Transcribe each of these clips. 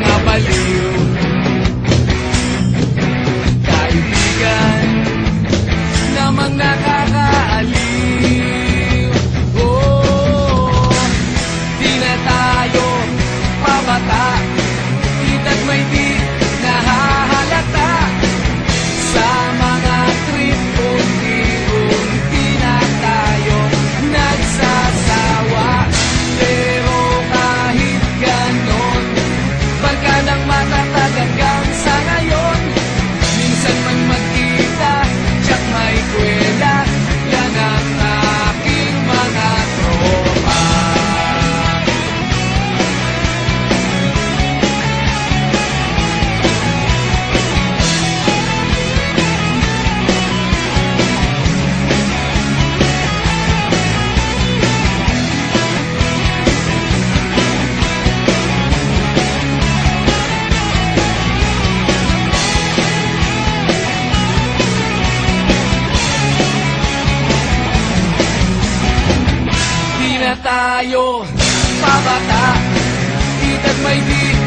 carnavalzinho tayo pabata. Itat may di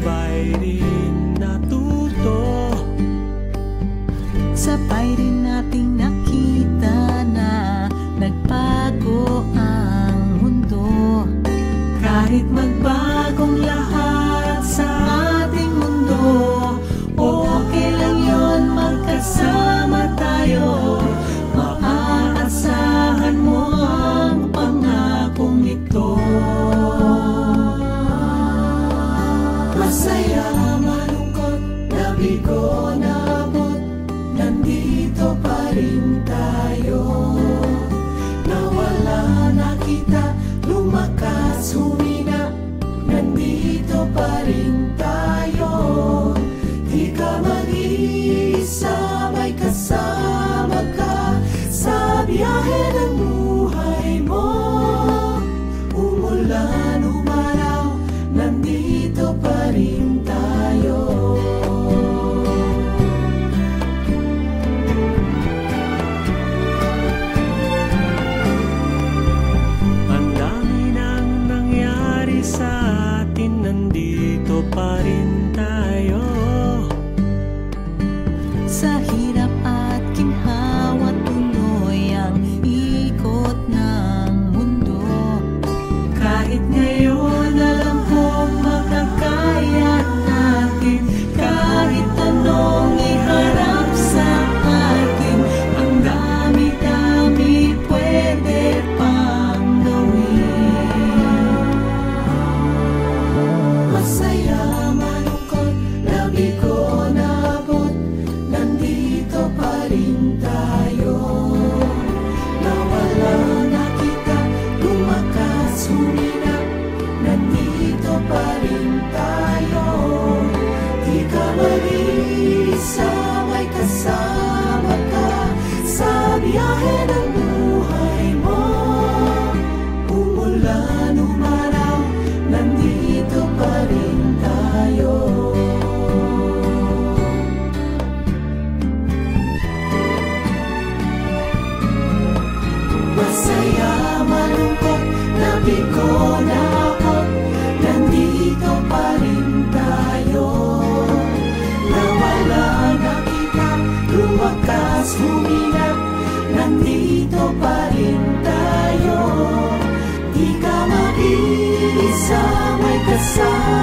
sabay rin natuto. Sabay rin viaje del mundo. Masaya, malungkot, nabigo na ako. Nandito pa rin tayo. Nawala na kita, luwakas, humina. Nandito pa rin tayo. Di ka may kasama.